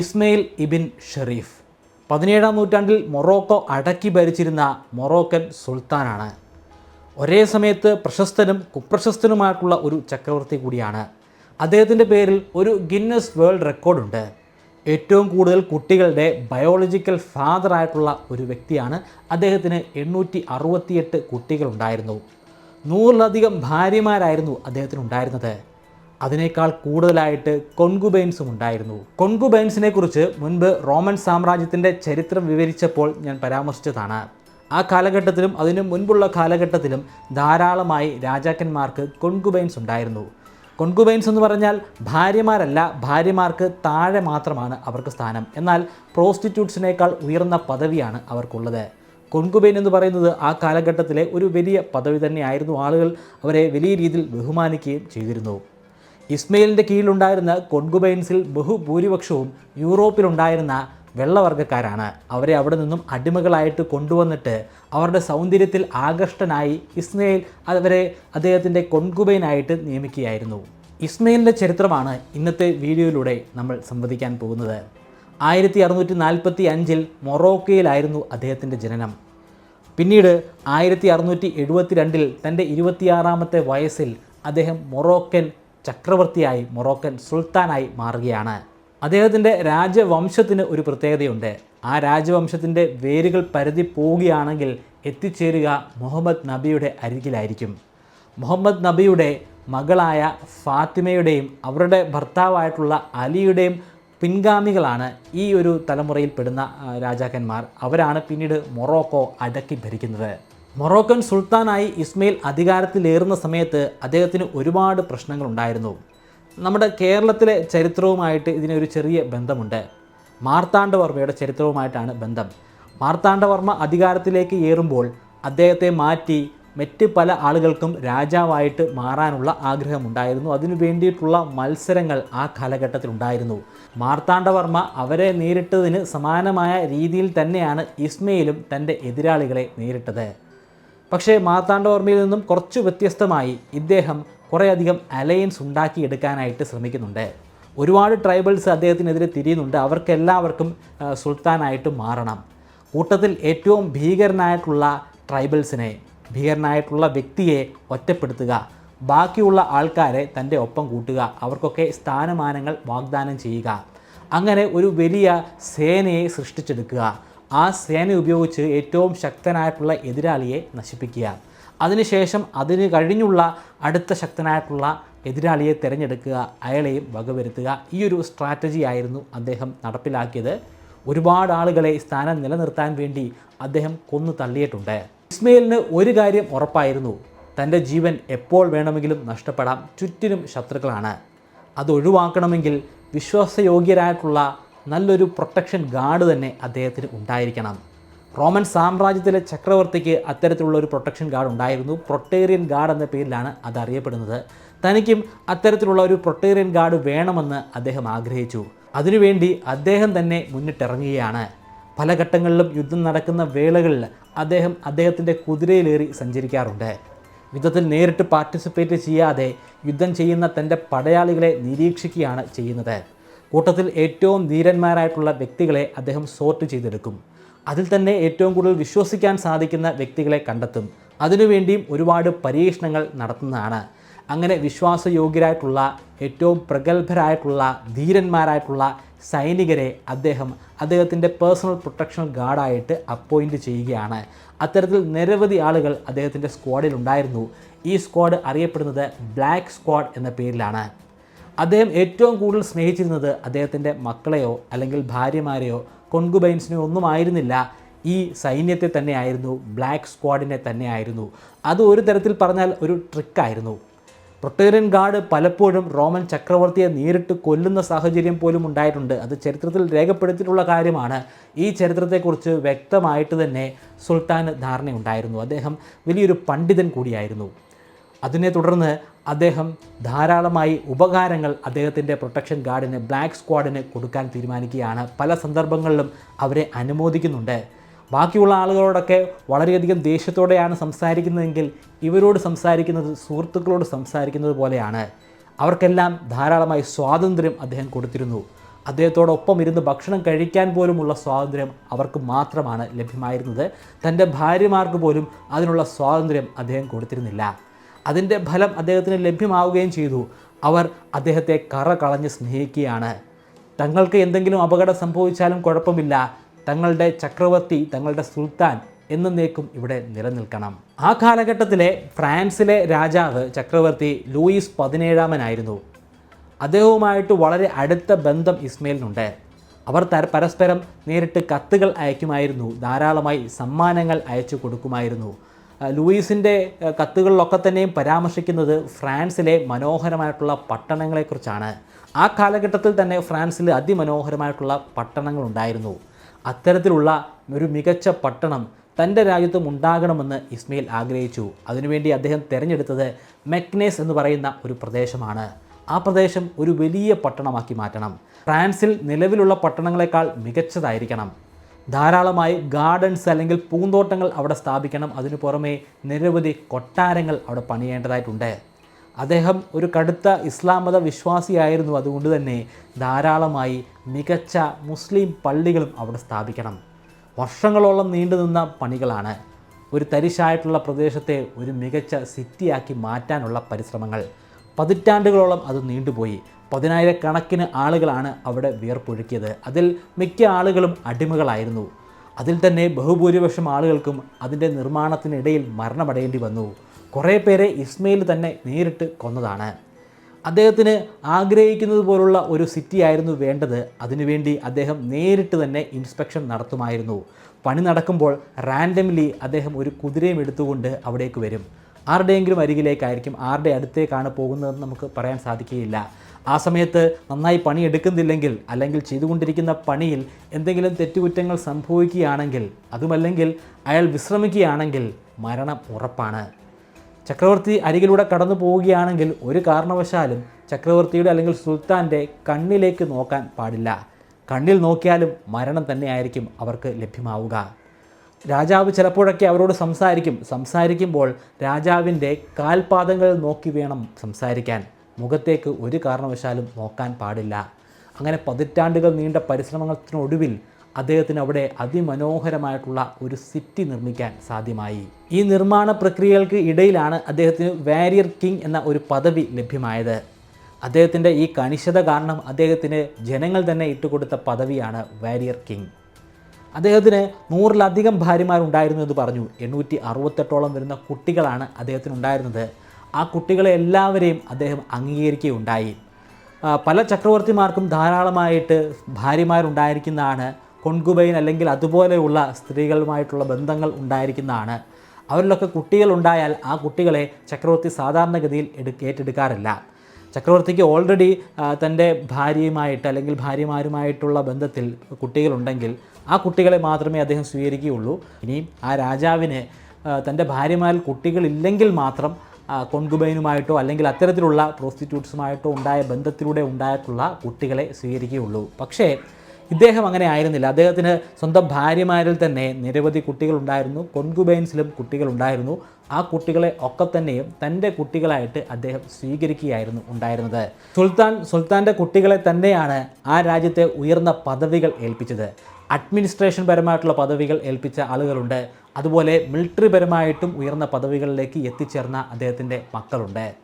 ഇസ്മയിൽ ഇബിൻ ഷെറീഫ്. പതിനേഴാം നൂറ്റാണ്ടിൽ മൊറോക്കോ അടക്കി ഭരിച്ചിരുന്ന മൊറോക്കൻ സുൽത്താനാണ്. ഒരേ സമയത്ത് പ്രശസ്തനും കുപ്രശസ്തനുമായിട്ടുള്ള ഒരു ചക്രവർത്തി കൂടിയാണ്. അദ്ദേഹത്തിന്റെ പേരിൽ ഒരു ഗിന്നസ് വേൾഡ് റെക്കോർഡുണ്ട് ഏറ്റവും കൂടുതൽ കുട്ടികളുടെ ബയോളജിക്കൽ ഫാദർ ആയിട്ടുള്ള ഒരു വ്യക്തിയാണ് അദ്ദേഹത്തിന് എണ്ണൂറ്റി അറുപത്തിയെട്ട് കുട്ടികളുണ്ടായിരുന്നു. നൂറിലധികം ഭാര്യമാരായിരുന്നു അദ്ദേഹത്തിന് ഉണ്ടായിരുന്നത് അതിനേക്കാൾ കൂടുതലായിട്ട് കൊൺകുബൈൻസും ഉണ്ടായിരുന്നു. കൊൺകുബൈൻസിനെ കുറിച്ച് മുൻപ് റോമൻ സാമ്രാജ്യത്തിന്റെ ചരിത്രം വിവരിച്ചപ്പോൾ ഞാൻ പരാമർശിച്ചതാണ്. ആ കാലഘട്ടത്തിലും അതിനു മുൻപുള്ള കാലഘട്ടത്തിലും ധാരാളമായി രാജാക്കന്മാർക്ക് കൊൺകുബൈൻസ് ഉണ്ടായിരുന്നു. കൊൺകുബൈൻസ് എന്ന് പറഞ്ഞാൽ ഭാര്യമാരല്ല ഭാര്യമാർക്ക് താഴെ മാത്രമാണ് അവർക്ക് സ്ഥാനം. എന്നാൽ പ്രോസ്റ്റിറ്റ്യൂട്ട്സിനേക്കാൾ ഉയർന്ന പദവിയാണ് അവർക്കുള്ളത്. കൊൺകുബൈൻ എന്ന് പറയുന്നത് ആ കാലഘട്ടത്തിലെ ഒരു വലിയ പദവി തന്നെയായിരുന്നു ആളുകൾ അവരെ വലിയ രീതിയിൽ ബഹുമാനിക്കുകയും ചെയ്തിരുന്നു. ഇസ്മയിലിന്റെ കീഴിലുണ്ടായിരുന്ന കൊൺകുബൈൻസിൽ ബഹുഭൂരിപക്ഷവും യൂറോപ്പിലുണ്ടായിരുന്ന വെള്ളവർഗക്കാരാണ്. അവരെ അവിടെ നിന്നും അടിമകളായിട്ട് കൊണ്ടുവന്നിട്ട് അവരുടെ സൗന്ദര്യത്തിൽ ആകർഷ്ടനായി ഇസ്മയിൽ അവരെ അദ്ദേഹത്തിന്റെ കൊൺകുബൈനായിട്ട് നിയമിക്കുകയായിരുന്നു. ഇസ്മയിലിന്റെ ചരിത്രമാണ് ഇന്നത്തെ വീഡിയോയിലൂടെ നമ്മൾ സംവദിക്കാൻ പോകുന്നത്. ആയിരത്തി അറുന്നൂറ്റി നാൽപ്പത്തി അഞ്ചിൽ മൊറോക്കയിലായിരുന്നു അദ്ദേഹത്തിന്റെ ജനനം. പിന്നീട് ആയിരത്തി അറുന്നൂറ്റി എഴുപത്തി രണ്ടിൽ തന്റെ ഇരുപത്തിയാറാമത്തെ വയസ്സിൽ അദ്ദേഹം മൊറോക്കൻ ചക്രവർത്തിയായി മൊറോക്കൻ സുൽത്താനായി മാറുകയാണ്. അദ്ദേഹത്തിന്റെ രാജവംശത്തിന് ഒരു പ്രത്യേകതയുണ്ട്. ആ രാജവംശത്തിന്റെ വേരുകൾ പരതി പോവുകയാണെങ്കിൽ എത്തിച്ചേരുക മുഹമ്മദ് നബിയുടെ അരികിലായിരിക്കും. മുഹമ്മദ് നബിയുടെ മകളായ ഫാത്തിമയുടെയും അവരുടെ ഭർത്താവായിട്ടുള്ള അലിയുടെയും പിൻഗാമികളാണ് ഈ ഒരു തലമുറയിൽപ്പെടുന്ന രാജാക്കന്മാർ. അവരാണ് പിന്നീട് മൊറോക്കോ അടക്കി ഭരിക്കുന്നത്. മൊറോക്കൻ സുൽത്താനായി ഇസ്മയിൽ അധികാരത്തിലേറുന്ന സമയത്ത് അദ്ദേഹത്തിന് ഒരുപാട് പ്രശ്നങ്ങളുണ്ടായിരുന്നു. നമ്മുടെ കേരളത്തിലെ ചരിത്രവുമായിട്ട് ഇതിനൊരു ചെറിയ ബന്ധമുണ്ട്. മാർത്താണ്ഡവർമ്മയുടെ ചരിത്രവുമായിട്ടാണ് ബന്ധം. മാർത്താണ്ഡവർമ്മ അധികാരത്തിലേക്ക് ഏറുമ്പോൾ അദ്ദേഹത്തെ മാറ്റി മറ്റ് പല ആളുകൾക്കും രാജാവായിട്ട് മാറാനുള്ള ആഗ്രഹമുണ്ടായിരുന്നു. അതിനു വേണ്ടിയിട്ടുള്ള മത്സരങ്ങൾ ആ കാലഘട്ടത്തിലുണ്ടായിരുന്നു മാർത്താണ്ഡവർമ്മ അവരെ നേരിട്ടതിന് സമാനമായ രീതിയിൽ തന്നെയാണ് ഇസ്മയിലും തന്റെ എതിരാളികളെ നേരിട്ടത്. പക്ഷേ മാർത്താണ്ഡവർമ്മയിൽ നിന്നും കുറച്ച് വ്യത്യസ്തമായി ഇദ്ദേഹം കുറേയധികം അലയൻസ് ഉണ്ടാക്കിയെടുക്കാനായിട്ട് ശ്രമിക്കുന്നുണ്ട്. ഒരുപാട് ട്രൈബൽസ് അദ്ദേഹത്തിനെതിരെ തിരിയുന്നുണ്ട്. അവർക്കെല്ലാവർക്കും സുൽത്താനായിട്ട് മാറണം. കൂട്ടത്തിൽ ഏറ്റവും ഭീകരനായിട്ടുള്ള ട്രൈബൽസിനെ ഭീകരനായിട്ടുള്ള വ്യക്തിയെ ഒറ്റപ്പെടുത്തുക. ബാക്കിയുള്ള ആൾക്കാരെ തന്റെ ഒപ്പം കൂട്ടുക. അവർക്കൊക്കെ സ്ഥാനമാനങ്ങൾ വാഗ്ദാനം ചെയ്യുക. അങ്ങനെ ഒരു വലിയ സേനയെ സൃഷ്ടിച്ചെടുക്കുക. ആ സേന ഉപയോഗിച്ച് ഏറ്റവും ശക്തനായിട്ടുള്ള എതിരാളിയെ നശിപ്പിക്കുക. അതിനുശേഷം അതിന് കഴിഞ്ഞുള്ള അടുത്ത ശക്തനായിട്ടുള്ള എതിരാളിയെ തിരഞ്ഞെടുക്കുക അയാളെയും വകവരുത്തുക. ഈ ഒരു സ്ട്രാറ്റജി ആയിരുന്നു അദ്ദേഹം നടപ്പിലാക്കിയത്. ഒരുപാട് ആളുകളെ സ്ഥാനം നിലനിർത്താൻ വേണ്ടി അദ്ദേഹം കൊന്നു തള്ളിയിട്ടുണ്ട്. ഇസ്മയിലിന് ഒരു കാര്യം ഉറപ്പായിരുന്നു. തന്റെ ജീവൻ എപ്പോൾ വേണമെങ്കിലും നഷ്ടപ്പെടാം. ചുറ്റിനും ശത്രുക്കളാണ്. അത് ഒഴിവാക്കണമെങ്കിൽ വിശ്വാസയോഗ്യരായിട്ടുള്ള നല്ലൊരു പ്രൊട്ടക്ഷൻ ഗാർഡ് തന്നെ അദ്ദേഹത്തിന് ഉണ്ടായിരിക്കണം. റോമൻ സാമ്രാജ്യത്തിലെ ചക്രവർത്തിക്ക് അത്തരത്തിലുള്ള ഒരു പ്രൊട്ടക്ഷൻ ഗാർഡ് ഉണ്ടായിരുന്നു. പ്രൊട്ടേറിയൻ ഗാർഡ് എന്ന പേരിലാണ് അത് അറിയപ്പെടുന്നത്. തനിക്കും അത്തരത്തിലുള്ള ഒരു പ്രൊട്ടേറിയൻ ഗാർഡ് വേണമെന്ന് അദ്ദേഹം ആഗ്രഹിച്ചു. അതിനുവേണ്ടി അദ്ദേഹം തന്നെ മുന്നിട്ടിറങ്ങുകയാണ്. പല ഘട്ടങ്ങളിലും യുദ്ധം നടക്കുന്ന വേളകളിൽ അദ്ദേഹം അദ്ദേഹത്തിന്റെ കുതിരയിലേറി സഞ്ചരിക്കാറുണ്ട്. യുദ്ധത്തിൽ നേരിട്ട് പാർട്ടിസിപ്പേറ്റ് ചെയ്യാതെ യുദ്ധം ചെയ്യുന്ന തന്റെ പടയാളികളെ നിരീക്ഷിക്കുകയാണ് ചെയ്യുന്നത്. കൂട്ടത്തിൽ ഏറ്റവും ധീരന്മാരായിട്ടുള്ള വ്യക്തികളെ അദ്ദേഹം സോർട്ട് ചെയ്തെടുക്കും. അതിൽ തന്നെ ഏറ്റവും കൂടുതൽ വിശ്വസിക്കാൻ സാധിക്കുന്ന വ്യക്തികളെ കണ്ടെത്തും. അതിനുവേണ്ടിയും ഒരുപാട് പരീക്ഷണങ്ങൾ നടത്തുന്നതാണ്. അങ്ങനെ വിശ്വാസയോഗ്യരായിട്ടുള്ള ഏറ്റവും പ്രഗത്ഭരായിട്ടുള്ള ധീരന്മാരായിട്ടുള്ള സൈനികരെ അദ്ദേഹം അദ്ദേഹത്തിന്റെ പേഴ്സണൽ പ്രൊട്ടക്ഷൻ ഗാർഡായിട്ട് അപ്പോയിന്റ് ചെയ്യുകയാണ്. അത്തരത്തിൽ നിരവധി ആളുകൾ അദ്ദേഹത്തിന്റെ സ്ക്വാഡിൽ ഉണ്ടായിരുന്നു. ഈ സ്ക്വാഡ് അറിയപ്പെടുന്നത് ബ്ലാക്ക് സ്ക്വാഡ് എന്ന പേരിലാണ്. അദ്ദേഹം ഏറ്റവും കൂടുതൽ സ്നേഹിച്ചിരുന്നത് അദ്ദേഹത്തിന്റെ മക്കളെയോ അല്ലെങ്കിൽ ഭാര്യമാരെയോ കൊൺകുബൈൻസിനെയോ ഒന്നും ആയിരുന്നില്ല. ഈ സൈന്യത്തെ തന്നെയായിരുന്നു ബ്ലാക്ക് സ്ക്വാഡിനെ തന്നെയായിരുന്നു അത് ഒരു തരത്തിൽ പറഞ്ഞാൽ ഒരു ട്രിക്കായിരുന്നു പ്രൊട്ടേറിയൻ ഗാർഡ് പലപ്പോഴും റോമൻ ചക്രവർത്തിയെ നേരിട്ട് കൊല്ലുന്ന സാഹചര്യം പോലും ഉണ്ടായിട്ടുണ്ട്. അത് ചരിത്രത്തിൽ രേഖപ്പെടുത്തിയിട്ടുള്ള കാര്യമാണ്. ഈ ചരിത്രത്തെക്കുറിച്ച് വ്യക്തമായിട്ട് തന്നെ സുൽത്താന് ധാരണയുണ്ടായിരുന്നു. അദ്ദേഹം വലിയൊരു പണ്ഡിതൻ കൂടിയായിരുന്നു. അതിനെ തുടർന്ന് അദ്ദേഹം ധാരാളമായി ഉപകാരങ്ങൾ അദ്ദേഹത്തിന്റെ പ്രൊട്ടക്ഷൻ ഗാർഡിന് ബ്ലാക്ക് സ്ക്വാഡിന് കൊടുക്കാൻ തീരുമാനിക്കുകയാണ്. പല സന്ദർഭങ്ങളിലും അവരെ അനുമോദിക്കുന്നുണ്ട്. ബാക്കിയുള്ള ആളുകളോടൊക്കെ വളരെയധികം ദേഷ്യത്തോടെയാണ് സംസാരിക്കുന്നതെങ്കിൽ ഇവരോട് സംസാരിക്കുന്നത് സുഹൃത്തുക്കളോട് സംസാരിക്കുന്നത് പോലെയാണ്. അവർക്കെല്ലാം ധാരാളമായി സ്വാതന്ത്ര്യം അദ്ദേഹം കൊടുത്തിരുന്നു. അദ്ദേഹത്തോടൊപ്പം ഇരുന്ന് ഭക്ഷണം കഴിക്കാൻ പോലുമുള്ള സ്വാതന്ത്ര്യം അവർക്ക് മാത്രമാണ് ലഭ്യമായിരുന്നത്. തന്റെ ഭാര്യമാർക്ക് പോലും അതിനുള്ള സ്വാതന്ത്ര്യം അദ്ദേഹം കൊടുത്തിരുന്നില്ല. അതിന്റെ ഫലം അദ്ദേഹത്തിന് ലഭ്യമാവുകയും ചെയ്തു. അവർ അദ്ദേഹത്തെ കറ കളഞ്ഞ് സ്നേഹിക്കുകയാണ്. തങ്ങൾക്ക് എന്തെങ്കിലും അപകടം സംഭവിച്ചാലും കുഴപ്പമില്ല. തങ്ങളുടെ ചക്രവർത്തി തങ്ങളുടെ സുൽത്താൻ എന്നേക്കും ഇവിടെ നിലനിൽക്കണം. ആ കാലഘട്ടത്തിലെ ഫ്രാൻസിലെ രാജാവ് ചക്രവർത്തി ലൂയിസ് പതിനേഴാമനായിരുന്നു. അദ്ദേഹവുമായിട്ട് വളരെ അടുത്ത ബന്ധം ഇസ്മയിലിനുണ്ട്. അവർ തര പരസ്പരം നേരിട്ട് കത്തുകൾ അയക്കുമായിരുന്നു. ധാരാളമായി സമ്മാനങ്ങൾ അയച്ചു കൊടുക്കുമായിരുന്നു. ലൂയിസിന്റെ കത്തുകളിലൊക്കെ തന്നെയും പരാമർശിക്കുന്നത് ഫ്രാൻസിലെ മനോഹരമായിട്ടുള്ള പട്ടണങ്ങളെക്കുറിച്ചാണ്. ആ കാലഘട്ടത്തിൽ തന്നെ ഫ്രാൻസിൽ അതിമനോഹരമായിട്ടുള്ള പട്ടണങ്ങളുണ്ടായിരുന്നു. അത്തരത്തിലുള്ള ഒരു മികച്ച പട്ടണം തന്റെ രാജ്യത്തും ഉണ്ടാകണമെന്ന് ഇസ്മയിൽ ആഗ്രഹിച്ചു. അതിനുവേണ്ടി അദ്ദേഹം തിരഞ്ഞെടുത്തത് മെക്നേസ് എന്ന് പറയുന്ന ഒരു പ്രദേശമാണ്. ആ പ്രദേശം ഒരു വലിയ പട്ടണമാക്കി മാറ്റണം. ഫ്രാൻസിൽ നിലവിലുള്ള പട്ടണങ്ങളെക്കാൾ മികച്ചതായിരിക്കണം. ധാരാളമായി ഗാർഡൻസ് അല്ലെങ്കിൽ പൂന്തോട്ടങ്ങൾ അവിടെ സ്ഥാപിക്കണം. അതിനു പുറമേ നിരവധി കൊട്ടാരങ്ങൾ അവിടെ പണിയേണ്ടതായിട്ടുണ്ട്. അദ്ദേഹം ഒരു കടുത്ത ഇസ്ലാം മത വിശ്വാസിയായിരുന്നു. അതുകൊണ്ട് തന്നെ ധാരാളമായി മികച്ച മുസ്ലിം പള്ളികളും അവിടെ സ്ഥാപിക്കണം. വർഷങ്ങളോളം നീണ്ടുനിന്ന പണികളാണ്. ഒരു തരിശായിട്ടുള്ള പ്രദേശത്തെ ഒരു മികച്ച സിറ്റിയാക്കി മാറ്റാനുള്ള പരിശ്രമങ്ങൾ. പതിറ്റാണ്ടുകളോളം അത് നീണ്ടുപോയി. പതിനായിരക്കണക്കിന് ആളുകളാണ് അവിടെ വിയർപ്പൊഴുക്കിയത്. അതിൽ മിക്ക ആളുകളും അടിമകളായിരുന്നു. അതിൽ തന്നെ ബഹുഭൂരിപക്ഷം ആളുകൾക്കും അതിന്റെ നിർമ്മാണത്തിനിടയിൽ മരണമടയേണ്ടി വന്നു. കുറേ പേരെ ഇസ്മയിൽ തന്നെ നേരിട്ട് കൊന്നതാണ്. അദ്ദേഹത്തിന് ആഗ്രഹിക്കുന്നത് പോലുള്ള ഒരു സിറ്റി ആയിരുന്നു വേണ്ടത്. അതിനുവേണ്ടി അദ്ദേഹം നേരിട്ട് തന്നെ ഇൻസ്പെക്ഷൻ നടത്തുമായിരുന്നു. പണി നടക്കുമ്പോൾ റാൻഡംലി അദ്ദേഹം ഒരു കുതിരയും എടുത്തുകൊണ്ട് അവിടേക്ക് വരും. ആരുടെയെങ്കിലും അരികിലേക്കായിരിക്കും ആരുടെ അടുത്തേക്കാണ് പോകുന്നതെന്ന് നമുക്ക് പറയാൻ സാധിക്കുകയില്ല. ആ സമയത്ത് നന്നായി പണിയെടുക്കുന്നില്ലെങ്കിൽ അല്ലെങ്കിൽ ചെയ്തുകൊണ്ടിരിക്കുന്ന പണിയിൽ എന്തെങ്കിലും തെറ്റുകുറ്റങ്ങൾ സംഭവിക്കുകയാണെങ്കിൽ അതുമല്ലെങ്കിൽ അയാൾ വിശ്രമിക്കുകയാണെങ്കിൽ മരണം ഉറപ്പാണ്. ചക്രവർത്തി അരികിലൂടെ കടന്നു പോവുകയാണെങ്കിൽ ഒരു കാരണവശാലും ചക്രവർത്തിയുടെ അല്ലെങ്കിൽ സുൽത്താന്റെ കണ്ണിലേക്ക് നോക്കാൻ പാടില്ല. കണ്ണിൽ നോക്കിയാലും മരണം തന്നെയായിരിക്കും അവർക്ക് ലഭ്യമാവുക. രാജാവ് ചിലപ്പോഴൊക്കെ അവരോട് സംസാരിക്കും. സംസാരിക്കുമ്പോൾ രാജാവിന്റെ കാൽപാദങ്ങൾ നോക്കി വേണം സംസാരിക്കാൻ. മുഖത്തേക്ക് ഒരു കാരണവശാലും നോക്കാൻ പാടില്ല. അങ്ങനെ പതിറ്റാണ്ടുകൾ നീണ്ട പരിശ്രമത്തിനൊടുവിൽ അദ്ദേഹത്തിന് അവിടെ അതിമനോഹരമായിട്ടുള്ള ഒരു സിറ്റി നിർമ്മിക്കാൻ സാധ്യമായി. ഈ നിർമ്മാണ പ്രക്രിയകൾക്ക് ഇടയിലാണ് അദ്ദേഹത്തിന് വാരിയർ കിങ് എന്ന ഒരു പദവി ലഭ്യമായത്. അദ്ദേഹത്തിന്റെ ഈ കണിശത കാരണം അദ്ദേഹത്തിന് ജനങ്ങൾ തന്നെ ഇട്ടുകൊടുത്ത പദവിയാണ് വാരിയർ കിങ്. അദ്ദേഹത്തിന് നൂറിലധികം ഭാര്യമാരുണ്ടായിരുന്നു എന്ന് പറഞ്ഞു. എണ്ണൂറ്റി അറുപത്തെട്ടോളം വരുന്ന കുട്ടികളാണ് അദ്ദേഹത്തിന് ഉണ്ടായിരുന്നത് ആ കുട്ടികളെ എല്ലാവരെയും അദ്ദേഹം അംഗീകരിക്കുകയുണ്ടായി. പല ചക്രവർത്തിമാർക്കും ധാരാളമായിട്ട് ഭാര്യമാരുണ്ടായിരിക്കുന്നതാണ് കൊൺകുബൈൻ അല്ലെങ്കിൽ അതുപോലെയുള്ള സ്ത്രീകളുമായിട്ടുള്ള ബന്ധങ്ങൾ ഉണ്ടായിരിക്കുന്നതാണ്. അവരിലൊക്കെ കുട്ടികളുണ്ടായാൽ ആ കുട്ടികളെ ചക്രവർത്തി സാധാരണഗതിയിൽ എടു ഏറ്റെടുക്കാറില്ല. ചക്രവർത്തിക്ക് ഓൾറെഡി തന്റെ ഭാര്യയുമായിട്ട് അല്ലെങ്കിൽ ഭാര്യമാരുമായിട്ടുള്ള ബന്ധത്തിൽ കുട്ടികളുണ്ടെങ്കിൽ ആ കുട്ടികളെ മാത്രമേ അദ്ദേഹം സ്വീകരിക്കുകയുള്ളൂ. ഇനിയും ആ രാജാവിന് തന്റെ ഭാര്യമാരിൽ കുട്ടികളില്ലെങ്കിൽ മാത്രം കൊൺകുബൈനുമായിട്ടോ അല്ലെങ്കിൽ അത്തരത്തിലുള്ള പ്രോസ്റ്റിറ്റ്യൂട്ട്സുമായിട്ടോ ഉണ്ടായ ബന്ധത്തിലൂടെ ഉണ്ടായിട്ടുള്ള കുട്ടികളെ സ്വീകരിക്കുകയുള്ളൂ. പക്ഷേ ഇദ്ദേഹം അങ്ങനെ ആയിരുന്നില്ല. അദ്ദേഹത്തിന് സ്വന്തം ഭാര്യമാരിൽ തന്നെ നിരവധി കുട്ടികളുണ്ടായിരുന്നു. കൊൺകുബൈൻസിലും കുട്ടികളുണ്ടായിരുന്നു. ആ കുട്ടികളെ ഒക്കെ തന്നെയും തന്റെ കുട്ടികളായിട്ട് അദ്ദേഹം സ്വീകരിക്കുകയായിരുന്നു ഉണ്ടായിരുന്നത്. സുൽത്താൻ സുൽത്താന്റെ കുട്ടികളെ തന്നെയാണ് ആ രാജ്യത്തെ ഉയർന്ന പദവികൾ ഏൽപ്പിച്ചത്. അഡ്മിനിസ്ട്രേഷൻ പരമായിട്ടുള്ള പദവികൾ ഏൽപ്പിച്ച ആളുകളുണ്ട്. അതുപോലെ മിലിറ്ററി പരമായിട്ടും ഉയർന്ന പദവികളിലേക്ക് എത്തിച്ചേർന്ന അദ്ദേഹത്തിന്റെ മക്കളുണ്ട്.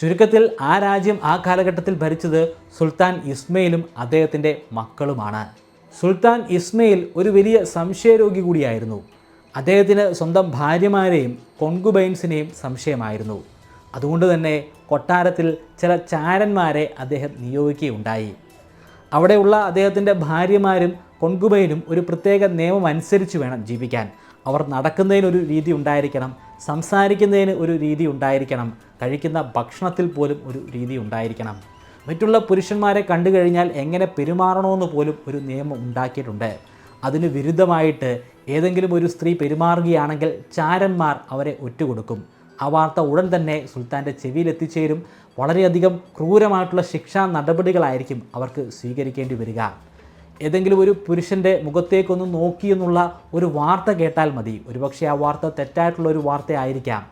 ചുരുക്കത്തിൽ ആ രാജ്യം ആ കാലഘട്ടത്തിൽ ഭരിച്ചത് സുൽത്താൻ ഇസ്മയിലും അദ്ദേഹത്തിന്റെ മക്കളുമാണ്. സുൽത്താൻ ഇസ്മയിൽ ഒരു വലിയ സംശയരോഗി കൂടിയായിരുന്നു. അദ്ദേഹത്തിന് സ്വന്തം ഭാര്യമാരെയും കൊൺകുബൈൻസിനെയും സംശയമായിരുന്നു. അതുകൊണ്ട് തന്നെ കൊട്ടാരത്തിൽ ചില ചാരന്മാരെ അദ്ദേഹം നിയോഗിക്കുകയുണ്ടായി. അവിടെയുള്ള അദ്ദേഹത്തിന്റെ ഭാര്യമാരും കൊൺകുബൈനും ഒരു പ്രത്യേക നിയമം അനുസരിച്ച് വേണം ജീവിക്കാൻ. അവർ നടക്കുന്നതിന് ഒരു രീതി ഉണ്ടായിരിക്കണം സംസാരിക്കുന്നതിന് ഒരു രീതി ഉണ്ടായിരിക്കണം കഴിക്കുന്ന ഭക്ഷണത്തിൽ പോലും ഒരു രീതി ഉണ്ടായിരിക്കണം. മറ്റുള്ള പുരുഷന്മാരെ കണ്ടു കഴിഞ്ഞാൽ എങ്ങനെ പെരുമാറണമെന്ന് പോലും ഒരു നിയമം ഉണ്ടാക്കിയിട്ടുണ്ട്. അതിന് വിരുദ്ധമായിട്ട് ഏതെങ്കിലും ഒരു സ്ത്രീ പെരുമാറുകയാണെങ്കിൽ ചാരന്മാർ അവരെ ഒറ്റുകൊടുക്കും. ആ വാർത്ത ഉടൻ തന്നെ സുൽത്താന്റെ ചെവിയിൽ എത്തിച്ചേരും. വളരെയധികം ക്രൂരമായിട്ടുള്ള ശിക്ഷാ നടപടികളായിരിക്കും അവർക്ക് സ്വീകരിക്കേണ്ടി വരിക. ഏതെങ്കിലും ഒരു പുരുഷന്റെ മുഖത്തേക്കൊന്ന് നോക്കി എന്നുള്ള ഒരു വാർത്ത കേട്ടാൽ മതി. ഒരുപക്ഷെ ആ വാർത്ത തെറ്റായിട്ടുള്ള ഒരു വാർത്തയായിരിക്കാം.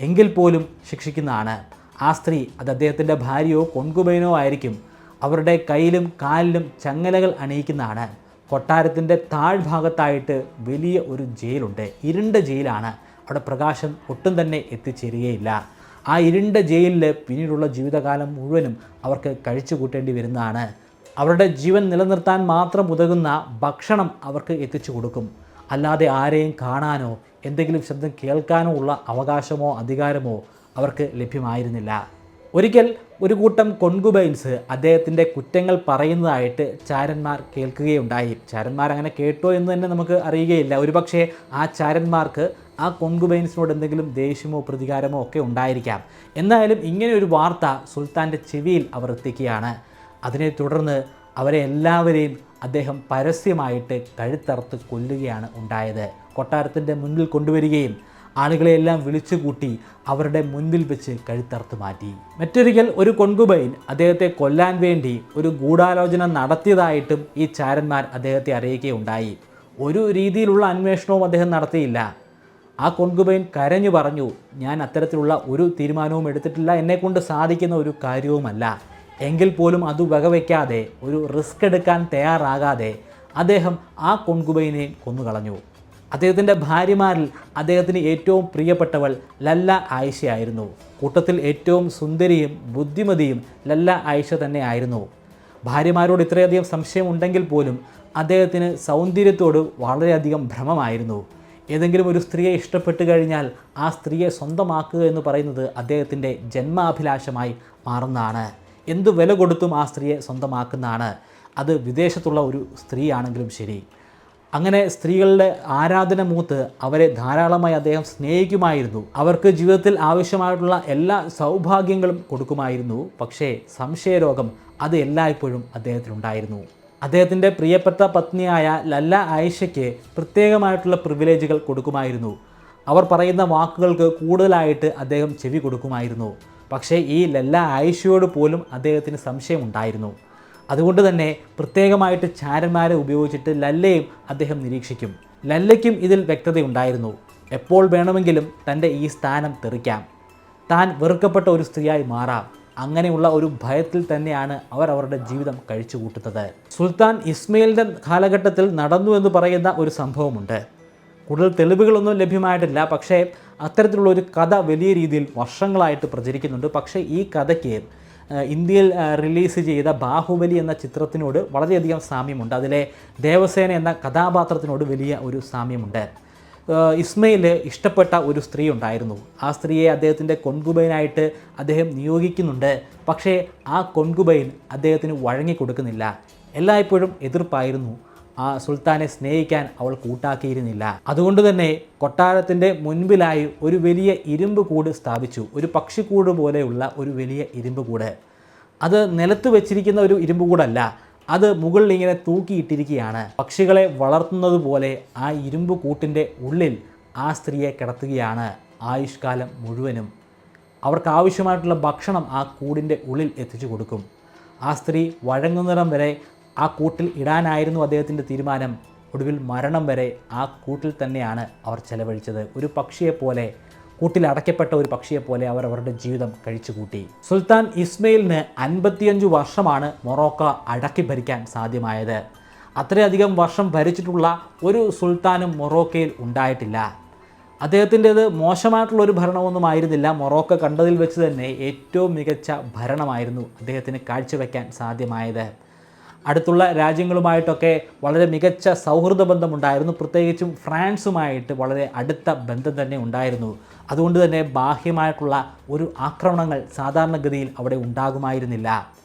എങ്കിൽ പോലും ശിക്ഷിക്കുന്നതാണ്. ആ സ്ത്രീ അത് അദ്ദേഹത്തിന്റെ ഭാര്യയോ കൊൺകുബൈനോ ആയിരിക്കും. അവരുടെ കയ്യിലും കാലിലും ചങ്ങലകൾ അണിയിക്കുന്നതാണ്. കൊട്ടാരത്തിന്റെ താഴ്ഭാഗത്തായിട്ട് വലിയ ഒരു ജയിലുണ്ട്. ഇരുണ്ട ജയിലാണ്. അവിടെ പ്രകാശം ഒട്ടും തന്നെ എത്തിച്ചേരുകയില്ല. ആ ഇരുണ്ട ജയിലിൽ പിന്നീടുള്ള ജീവിതകാലം മുഴുവനും അവർക്ക് കഴിച്ചു കൂട്ടേണ്ടി വരുന്നതാണ്. അവരുടെ ജീവൻ നിലനിർത്താൻ മാത്രം ഉതകുന്ന ഭക്ഷണം അവർക്ക് എത്തിച്ചു കൊടുക്കും. അല്ലാതെ ആരെയും കാണാനോ എന്തെങ്കിലും ശബ്ദം കേൾക്കാനോ ഉള്ള അവകാശമോ അധികാരമോ അവർക്ക് ലഭ്യമായിരുന്നില്ല. ഒരിക്കൽ ഒരു കൂട്ടം കൊൺകുബൈൻസ് അദ്ദേഹത്തിന്റെ കുറ്റങ്ങൾ പറയുന്നതായിട്ട് ചാരന്മാർ കേൾക്കുകയുണ്ടായി. ചാരന്മാർ അങ്ങനെ കേട്ടോ എന്ന് തന്നെ നമുക്ക് അറിയുകയില്ല. ഒരുപക്ഷേ ആ ചാരന്മാർക്ക് ആ കൊൺകുബൈൻസിനോട് എന്തെങ്കിലും ദേഷ്യമോ പ്രതികാരമോ ഒക്കെ ഉണ്ടായിരിക്കാം. എന്തായാലും ഇങ്ങനെ ഒരു വാർത്ത സുൽത്താന്റെ ചെവിയിൽ അവർ എത്തിക്കുകയാണ്. അതിനെ തുടർന്ന് അവരെ എല്ലാവരെയും അദ്ദേഹം പരസ്യമായിട്ട് കഴുത്തറുത്ത് കൊല്ലുകയാണ് ഉണ്ടായത്. കൊട്ടാരത്തിന്റെ മുന്നിൽ കൊണ്ടുവരികയും ആളുകളെയെല്ലാം വിളിച്ചുകൂട്ടി അവരുടെ മുന്നിൽ വെച്ച് കഴുത്തറുത്ത് മാറ്റി. മറ്റൊരിക്കൽ ഒരു കൊൺകുബൈൻ അദ്ദേഹത്തെ കൊല്ലാൻ വേണ്ടി ഒരു ഗൂഢാലോചന നടത്തിയതായിട്ടും ഈ ചാരന്മാർ അദ്ദേഹത്തെ അറിയിക്കുകയുണ്ടായി. ഒരു രീതിയിലുള്ള അന്വേഷണവും അദ്ദേഹം നടത്തിയില്ല. ആ കൊൺകുബൈൻ കരഞ്ഞു പറഞ്ഞു ഞാൻ അത്തരത്തിലുള്ള ഒരു തീരുമാനവും എടുത്തിട്ടില്ല. എന്നെക്കൊണ്ട് സാധിക്കുന്ന ഒരു കാര്യവുമല്ല. എങ്കിൽ പോലും അത് വകവയ്ക്കാതെ ഒരു റിസ്ക് എടുക്കാൻ തയ്യാറാകാതെ അദ്ദേഹം ആ കൊൺകുബൈനെയും കൊന്നുകളഞ്ഞു. അദ്ദേഹത്തിന്റെ ഭാര്യമാരിൽ അദ്ദേഹത്തിന് ഏറ്റവും പ്രിയപ്പെട്ടവൾ ലല്ല ആയിഷയായിരുന്നു കൂട്ടത്തിൽ ഏറ്റവും സുന്ദരിയും ബുദ്ധിമതിയും ലല്ല ആയിഷ തന്നെയായിരുന്നു ഭാര്യമാരോട് ഇത്രയധികം സംശയമുണ്ടെങ്കിൽ പോലും അദ്ദേഹത്തിന് സൗന്ദര്യത്തോട് വളരെയധികം ഭ്രമമായിരുന്നു. ഏതെങ്കിലും ഒരു സ്ത്രീയെ ഇഷ്ടപ്പെട്ട് കഴിഞ്ഞാൽ ആ സ്ത്രീയെ സ്വന്തമാക്കുക എന്ന് പറയുന്നത് അദ്ദേഹത്തിന്റെ ജന്മാഭിലാഷമായി മാറുന്നതാണ്. എന്ത് വില കൊടുത്തും ആ സ്ത്രീയെ സ്വന്തമാക്കുന്നതാണ്. അത് വിദേശത്തുള്ള ഒരു സ്ത്രീയാണെങ്കിലും ശരി. അങ്ങനെ സ്ത്രീകളുടെ ആരാധന മൂത്ത് അവരെ ധാരാളമായി അദ്ദേഹം സ്നേഹിക്കുമായിരുന്നു. അവർക്ക് ജീവിതത്തിൽ ആവശ്യമായിട്ടുള്ള എല്ലാ സൗഭാഗ്യങ്ങളും കൊടുക്കുമായിരുന്നു. പക്ഷേ സംശയരോഗം അത് എല്ലായ്പ്പോഴും അദ്ദേഹത്തിനുണ്ടായിരുന്നു അദ്ദേഹത്തിന്റെ പ്രിയപ്പെട്ട പത്നിയായ ലല്ല ആയിഷയ്ക്ക് പ്രത്യേകമായിട്ടുള്ള പ്രിവിലേജുകൾ കൊടുക്കുമായിരുന്നു. അവർ പറയുന്ന വാക്കുകൾക്ക് കൂടുതലായിട്ട് അദ്ദേഹം ചെവി കൊടുക്കുമായിരുന്നു. പക്ഷേ ഈ ലല്ല ആയിഷയോട് പോലും അദ്ദേഹത്തിന് സംശയം ഉണ്ടായിരുന്നു അതുകൊണ്ട് തന്നെ പ്രത്യേകമായിട്ട് ചാരന്മാരെ ഉപയോഗിച്ചിട്ട് ലല്ലയും അദ്ദേഹം നിരീക്ഷിക്കും. ലല്ലയ്ക്കും ഇതിൽ വ്യക്തതയുണ്ടായിരുന്നു. എപ്പോൾ വേണമെങ്കിലും തന്റെ ഈ സ്ഥാനം തെറിക്കാം. താൻ വെറുക്കപ്പെട്ട ഒരു സ്ത്രീയായി മാറാം. അങ്ങനെയുള്ള ഒരു ഭയത്തിൽ തന്നെയാണ് അവർ അവരുടെ ജീവിതം കഴിച്ചു കൂട്ടുന്നത് സുൽത്താൻ ഇസ്മയിലിന്റെ കാലഘട്ടത്തിൽ നടന്നു എന്ന് പറയുന്ന ഒരു സംഭവമുണ്ട്. കൂടുതൽ തെളിവുകളൊന്നും ലഭ്യമായിട്ടില്ല. പക്ഷേ അത്തരത്തിലുള്ള ഒരു കഥ വലിയ രീതിയിൽ വർഷങ്ങളായിട്ട് പ്രചരിക്കുന്നുണ്ട്. പക്ഷേ ഈ കഥയ്ക്ക് ഇന്ത്യയിൽ റിലീസ് ചെയ്ത ബാഹുബലി എന്ന ചിത്രത്തിനോട് വളരെയധികം സാമ്യമുണ്ട്. അതിലെ ദേവസേന എന്ന കഥാപാത്രത്തിനോട് വലിയ ഒരു സാമ്യമുണ്ട്. ഇസ്മയിൽ ഇഷ്ടപ്പെട്ട ഒരു സ്ത്രീ ഉണ്ടായിരുന്നു. ആ സ്ത്രീയെ അദ്ദേഹത്തിന്റെ കൊൺകുബൈനായിട്ട് അദ്ദേഹം നിയോഗിക്കുന്നുണ്ട്. പക്ഷേ ആ കൊൺകുബൈൻ അദ്ദേഹത്തിന് വഴങ്ങി കൊടുക്കുന്നില്ല. എല്ലായ്പ്പോഴും എതിർപ്പായിരുന്നു. ആ സുൽത്താനെ സ്നേഹിക്കാൻ അവൾ കൂട്ടാക്കിയിരുന്നില്ല. അതുകൊണ്ട് തന്നെ കൊട്ടാരത്തിന്റെ മുൻപിലായി ഒരു വലിയ ഇരുമ്പ് കൂട് സ്ഥാപിച്ചു. ഒരു പക്ഷിക്കൂട് പോലെയുള്ള ഒരു വലിയ ഇരുമ്പ് കൂട്. അത് നിലത്ത് വെച്ചിരിക്കുന്ന ഒരു ഇരുമ്പ് കൂടല്ല. അത് മുകളിൽ ഇങ്ങനെ തൂക്കിയിട്ടിരിക്കുകയാണ്. പക്ഷികളെ വളർത്തുന്നത് പോലെ ആ ഇരുമ്പ് കൂട്ടിന്റെ ഉള്ളിൽ ആ സ്ത്രീയെ കിടത്തുകയാണ് ആയുഷ്കാലം മുഴുവനും. അവർക്ക് ആവശ്യമായിട്ടുള്ള ഭക്ഷണം ആ കൂടിന്റെ ഉള്ളിൽ എത്തിച്ചു കൊടുക്കും. ആ സ്ത്രീ വഴങ്ങുന്നിടം വരെ ആ കൂട്ടിൽ ഇടാനായിരുന്നു അദ്ദേഹത്തിന്റെ തീരുമാനം. ഒടുവിൽ മരണം വരെ ആ കൂട്ടിൽ തന്നെയാണ് അവർ ചെലവഴിച്ചത്. ഒരു പക്ഷിയെപ്പോലെ കൂട്ടിൽ അടയ്ക്കപ്പെട്ട ഒരു പക്ഷിയെപ്പോലെ അവർ അവരുടെ ജീവിതം കഴിച്ചുകൂട്ടി. സുൽത്താൻ ഇസ്മയിലിന് അൻപത്തിയഞ്ച് വർഷമാണ് മൊറോക്ക അടക്കി ഭരിക്കാൻ സാധ്യമായത്. അത്രയധികം വർഷം ഭരിച്ചിട്ടുള്ള ഒരു സുൽത്താനും മൊറോക്കയിൽ ഉണ്ടായിട്ടില്ല. അദ്ദേഹത്തിന്റേത് മോശമായിട്ടുള്ള ഒരു ഭരണമൊന്നും ആയിരുന്നില്ല. മൊറോക്ക കണ്ടതിൽ വെച്ച് തന്നെ ഏറ്റവും മികച്ച ഭരണമായിരുന്നു അദ്ദേഹത്തിന് കാഴ്ചവെക്കാൻ സാധ്യമായത്. അടുത്തുള്ള രാജ്യങ്ങളുമായിട്ടൊക്കെ വളരെ മികച്ച സൗഹൃദ ബന്ധമുണ്ടായിരുന്നു. പ്രത്യേകിച്ചും ഫ്രാൻസുമായിട്ട് വളരെ അടുത്ത ബന്ധം തന്നെ ഉണ്ടായിരുന്നു. അതുകൊണ്ട് തന്നെ ബാഹ്യമായിട്ടുള്ള ഒരു ആക്രമണങ്ങൾ സാധാരണഗതിയിൽ അവിടെ ഉണ്ടാകുമായിരുന്നില്ല.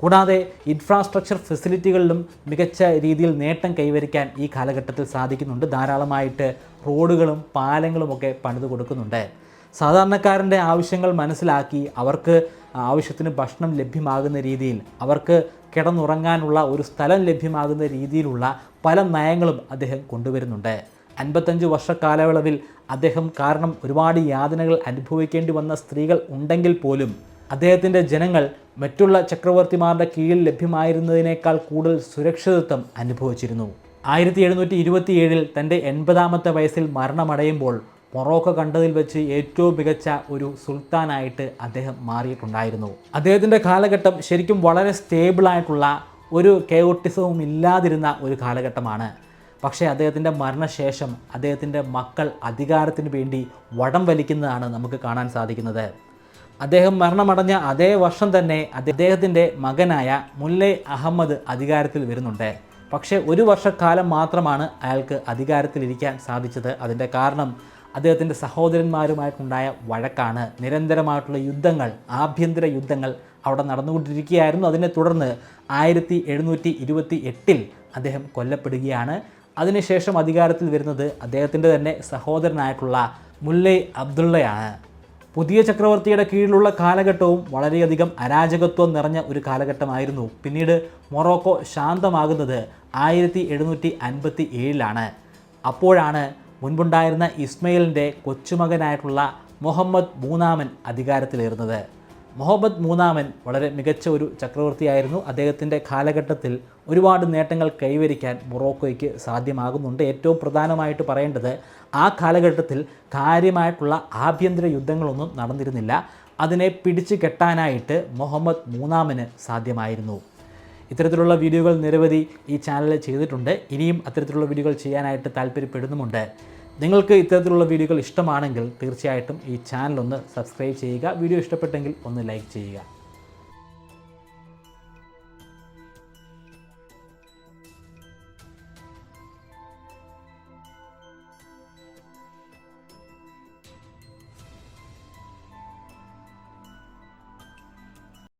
കൂടാതെ ഇൻഫ്രാസ്ട്രക്ചർ ഫെസിലിറ്റികളിലും മികച്ച രീതിയിൽ നേട്ടം കൈവരിക്കാൻ ഈ കാലഘട്ടത്തിൽ സാധിക്കുന്നുണ്ട്. ധാരാളമായിട്ട് റോഡുകളും പാലങ്ങളുമൊക്കെ പണിത് കൊടുക്കുന്നുണ്ട്. സാധാരണക്കാരന്റെ ആവശ്യങ്ങൾ മനസ്സിലാക്കി അവർക്ക് ആവശ്യത്തിന് ഭക്ഷണം ലഭ്യമാകുന്ന രീതിയിൽ അവർക്ക് കിടന്നുറങ്ങാനുള്ള ഒരു സ്ഥലം ലഭ്യമാകുന്ന രീതിയിലുള്ള പല നയങ്ങളും അദ്ദേഹം കൊണ്ടുവരുന്നുണ്ട്. അൻപത്തഞ്ച് വർഷ കാലയളവിൽ അദ്ദേഹം കാരണം ഒരുപാട് യാതനകൾ അനുഭവിക്കേണ്ടി വന്ന സ്ത്രീകൾ ഉണ്ടെങ്കിൽ പോലും അദ്ദേഹത്തിന്റെ ജനങ്ങൾ മറ്റുള്ള ചക്രവർത്തിമാരുടെ കീഴിൽ ലഭ്യമായിരുന്നതിനേക്കാൾ കൂടുതൽ സുരക്ഷിതത്വം അനുഭവിച്ചിരുന്നു. ആയിരത്തി എഴുന്നൂറ്റി ഇരുപത്തിയേഴിൽ തന്റെ എൺപതാമത്തെ വയസ്സിൽ മരണമടയുമ്പോൾ മൊറോക്കോ കണ്ടതിൽ വെച്ച് ഏറ്റവും മികച്ച ഒരു സുൽത്താനായിട്ട് അദ്ദേഹം മാറിയിട്ടുണ്ടായിരുന്നു. അദ്ദേഹത്തിന്റെ കാലഘട്ടം ശരിക്കും വളരെ സ്റ്റേബിളായിട്ടുള്ള ഒരു കെയോട്ടിസവും ഇല്ലാതിരുന്ന ഒരു കാലഘട്ടമാണ്. പക്ഷേ അദ്ദേഹത്തിന്റെ മരണശേഷം അദ്ദേഹത്തിന്റെ മക്കൾ അധികാരത്തിന് വേണ്ടി വടം വലിക്കുന്നതാണ് നമുക്ക് കാണാൻ സാധിക്കുന്നത്. അദ്ദേഹം മരണമടഞ്ഞ അതേ വർഷം തന്നെ അദ്ദേഹത്തിന്റെ മകനായ മുല്ലൈ അഹമ്മദ് അധികാരത്തിൽ വരുന്നുണ്ട്. പക്ഷേ ഒരു വർഷക്കാലം മാത്രമാണ് അയാൾക്ക് അധികാരത്തിലിരിക്കാൻ സാധിച്ചത്. അതിന്റെ കാരണം അദ്ദേഹത്തിന്റെ സഹോദരന്മാരുമായിട്ടുണ്ടായ വഴക്കാണ് നിരന്തരമായിട്ടുള്ള യുദ്ധങ്ങൾ ആഭ്യന്തര യുദ്ധങ്ങൾ അവിടെ നടന്നുകൊണ്ടിരിക്കുകയായിരുന്നു. അതിനെ തുടർന്ന് ആയിരത്തി എഴുന്നൂറ്റി ഇരുപത്തി എട്ടിൽ അദ്ദേഹം കൊല്ലപ്പെടുകയാണ്. അതിനുശേഷം അധികാരത്തിൽ വരുന്നത് അദ്ദേഹത്തിന്റെ തന്നെ സഹോദരനായിട്ടുള്ള മുല്ലൈ അബ്ദുള്ളയാണ്. പുതിയ ചക്രവർത്തിയുടെ കീഴിലുള്ള കാലഘട്ടവും വളരെയധികം അരാജകത്വം നിറഞ്ഞ ഒരു കാലഘട്ടമായിരുന്നു. പിന്നീട് മൊറോക്കോ ശാന്തമാകുന്നത് ആയിരത്തി എഴുന്നൂറ്റി അൻപത്തി ഏഴിലാണ് അപ്പോഴാണ് മുൻപുണ്ടായിരുന്ന ഇസ്മയിലിന്റെ കൊച്ചുമകനായിട്ടുള്ള മുഹമ്മദ് മൂന്നാമൻ അധികാരത്തിലേറുന്നത്. മുഹമ്മദ് മൂന്നാമൻ വളരെ മികച്ച ഒരു ചക്രവർത്തിയായിരുന്നു. അദ്ദേഹത്തിന്റെ കാലഘട്ടത്തിൽ ഒരുപാട് നേട്ടങ്ങൾ കൈവരിക്കാൻ മൊറോക്കോയ്ക്ക് സാധ്യമാകുന്നുണ്ട്. ഏറ്റവും പ്രധാനമായിട്ട് പറയേണ്ടത് ആ കാലഘട്ടത്തിൽ കാര്യമായിട്ടുള്ള ആഭ്യന്തര യുദ്ധങ്ങളൊന്നും നടന്നിരുന്നില്ല. അതിനെ പിടിച്ചു കെട്ടാനായിട്ട് മുഹമ്മദ് മൂന്നാമന് സാധ്യമായിരുന്നു. ഇത്തരത്തിലുള്ള വീഡിയോകൾ നിരവധി ഈ ചാനലിൽ ചെയ്തിട്ടുണ്ട്. ഇനിയും അത്തരത്തിലുള്ള വീഡിയോകൾ ചെയ്യാനായിട്ട് താല്പര്യപ്പെടുന്നുമുണ്ട്. നിങ്ങൾക്ക് ഇത്തരത്തിലുള്ള വീഡിയോകൾ ഇഷ്ടമാണെങ്കിൽ തീർച്ചയായിട്ടും ഈ ചാനൽ ഒന്ന് സബ്സ്ക്രൈബ് ചെയ്യുക. വീഡിയോ ഇഷ്ടപ്പെട്ടെങ്കിൽ ഒന്ന് ലൈക്ക് ചെയ്യുക.